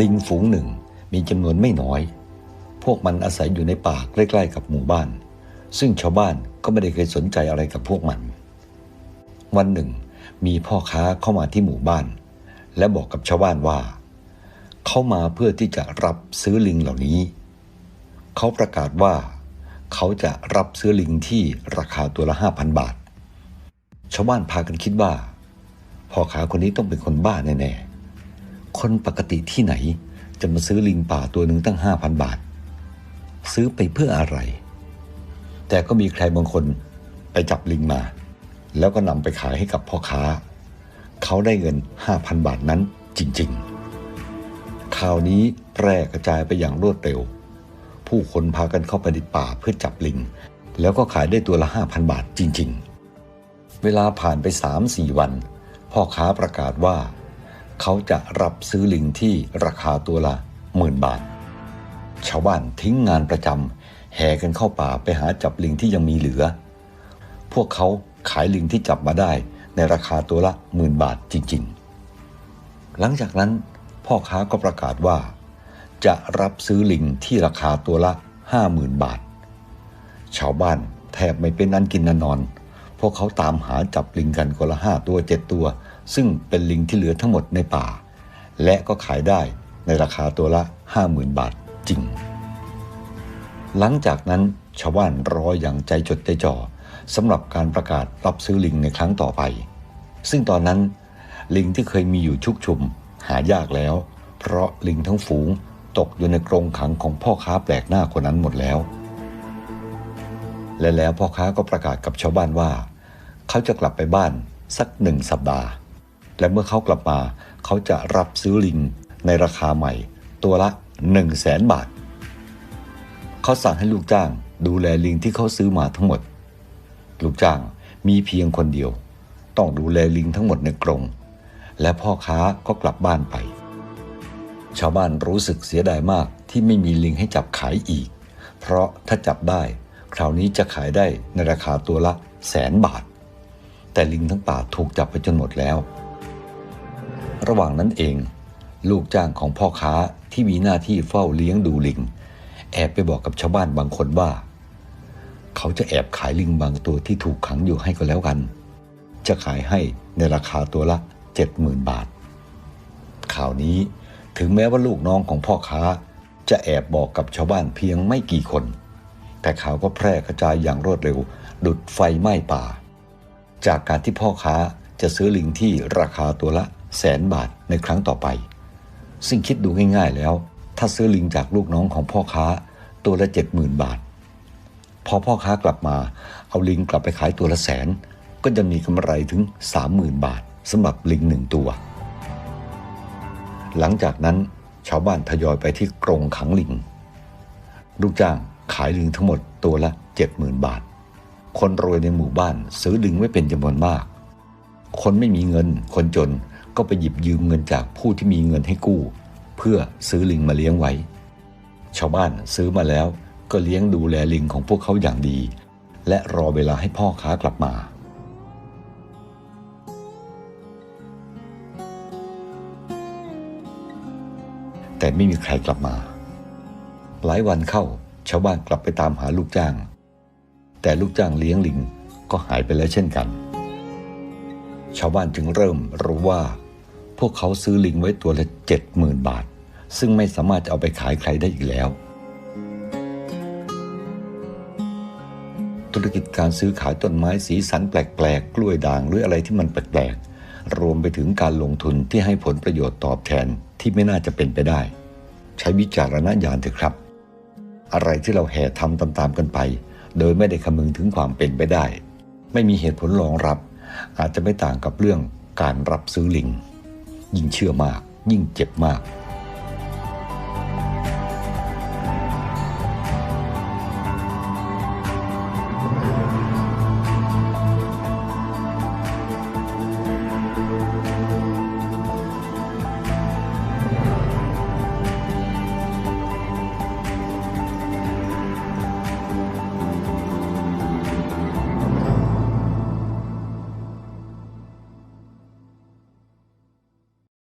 ลิงฝูงหนึ่งมีจำนวนไม่น้อย พวกมันอาศัยอยู่ในป่าใกล้ๆกับหมู่บ้าน ซึ่งชาวบ้านก็ไม่ได้เคยสนใจอะไรกับพวกมัน วันหนึ่ง มีพ่อค้าเข้ามาที่หมู่บ้าน และบอกกับชาวบ้านว่า เขามาเพื่อที่จะรับซื้อลิงเหล่านี้ เขาประกาศว่าเขาจะรับซื้อลิงที่ราคาตัวละห้าพันบาท ชาวบ้านพากันคิดว่าพ่อค้าคนนี้ต้องเป็นคนบ้าแน่ๆ คนปกติที่ไหน จะมาซื้อลิงป่าตัวหนึ่งตั้งห้าพันบาท ซื้อไปเพื่ออะไร แต่ก็มีใครบางคนไปจับลิงมา แล้วก็นำไปขายให้กับพ่อค้า เขาได้เงิน 5,000 บาทนั้นจริงๆ ข่าวนี้แพร่กระจายไปอย่างรวดเร็ว ผู้คนพากันเข้าไปในป่าเพื่อจับลิง แล้วก็ขายได้ตัวละ 5,000 บาทจริงๆ เวลาผ่านไป 3-4 วัน พ่อค้าประกาศว่า เขาจะรับซื้อลิงที่ราคาตัวละหมื่นบาท ชาวบ้านทิ้งงานประจำแห่กันเข้าป่าไปหาจับลิงที่ยังมีเหลือ พวกเขาขายลิงที่จับมาได้ในราคาตัวละหมื่นบาทจริง ๆ หลังจากนั้นพ่อค้าก็ประกาศว่า จะรับซื้อลิงที่ราคาตัวละห้าหมื่นบาท ชาวบ้านแทบไม่เป็นนันกินนันนอน พวกเขาตามหาจับลิงกันคนละห้าตัวเจ็ดตัว ซึ่งเป็นลิงที่เหลือทั้งหมดในป่า และก็ขายได้ในราคาตัวละห้าหมื่นบาทจริง หลังจากนั้นชาวบ้านรออย่างใจจดใจจ่อสำหรับการประกาศรับซื้อลิงในครั้งต่อไป ซึ่งตอนนั้น ลิงที่เคยมีอยู่ชุกชุมหายากแล้ว เพราะลิงทั้งฝูงตกอยู่ในกรงขังของพ่อค้าแปลกหน้าคนนั้นหมดแล้ว และแล้วพ่อค้าก็ประกาศกับชาวบ้านว่า เขาจะกลับไปบ้านสักหนึ่งสัปดาห์ และเมื่อเขากลับมา เขาจะรับซื้อลิงในราคาใหม่ ตัวละ 1 0 0 0 0แสนบาท เขาสั่งให้ลูกจ้างดูแลลิงที่เขาซื้อมาทั้งหมด ลูกจ้างมีเพียงคนเดียว ต้องดูแลลิงทั้งหมดในกรงและพ่อค้าก็กลับบ้านไป ชาวบ้านรู้สึกเสียดายมากที่ไม่มีลิงให้จับขายอีก เพราะถ้าจับได้คราวนี้จะขายได้ในราคาตัวละแสนบาท แต่ลิงทั้งป่าถูกจับไปจนหมดแล้ว ระหว่างนั้นเอง ลูกจ้างของพ่อค้าที่มีหน้าที่เฝ้าเลี้ยงดูลิง แอบไปบอกกับชาวบ้านบางคนว่า เขาจะแอบขายลิงบางตัวที่ถูกขังอยู่ให้ก็แล้วกัน จะขายให้ในราคาตัวละเจ็ดหมื่นบาท ข่าวนี้ถึงแม้ว่าลูกน้องของพ่อค้า จะแอบบอกกับชาวบ้านเพียงไม่กี่คน แต่ข่าวก็แพร่กระจายอย่างรวดเร็ว ดุดไฟไหม้ป่า จากการที่พ่อค้าจะซื้อลิงที่ราคาตัวละ แสนบาทในครั้งต่อไป ซึ่งคิดดูง่ายๆแล้ว ถ้าซื้อลิงจากลูกน้องของพ่อค้าตัวละเจ็ดหมื่นบาท พอพ่อค้ากลับมา เอาลิงกลับไปขายตัวละแสน ก็จะมีกำไรถึงสามหมื่นบาทสำหรับลิงหนึ่งตัว หลังจากนั้นชาวบ้านทยอยไปที่กรงขังลิง ลูกจ้างขายลิงทั้งหมดตัวละเจ็ดหมื่นบาท คนรวยในหมู่บ้านซื้อลิงไว้เป็นจำนวนมาก คนไม่มีเงินคนจน ก็ไปหยิบยืมเงินจากผู้ที่มีเงินให้กู้ เพื่อซื้อลิงมาเลี้ยงไว้ ชาวบ้านซื้อมาแล้วก็เลี้ยงดูแลลิงของพวกเขาอย่างดี และรอเวลาให้พ่อค้ากลับมา แต่ไม่มีใครกลับมา หลายวันเข้าชาวบ้านกลับไปตามหาลูกจ้าง แต่ลูกจ้างเลี้ยงลิงก็หายไปแล้วเช่นกัน ชาวบ้านจึงเริ่มรู้ว่า พวกเขาซื้อลิงไว้ตัวละเจ็ดหมื่นบาท ซึ่งไม่สามารถจะเอาไปขายใครได้อีกแล้ว ธุรกิจการซื้อขายต้นไม้สีสันแปลกๆ กล้วยด่างหรืออะไรที่มันแปลกๆ รวมไปถึงการลงทุนที่ให้ผลประโยชน์ตอบแทนที่ไม่น่าจะเป็นไปได้ ใช้วิจารณญาณเถอะครับ อะไรที่เราแห่ทำตามๆกันไป โดยไม่ได้คำนึงถึงความเป็นไปได้ ไม่มีเหตุผลรองรับ อาจจะไม่ต่างกับเรื่องการรับซื้อลิง ยิ่งเชื่อมาก ยิ่งเจ็บมาก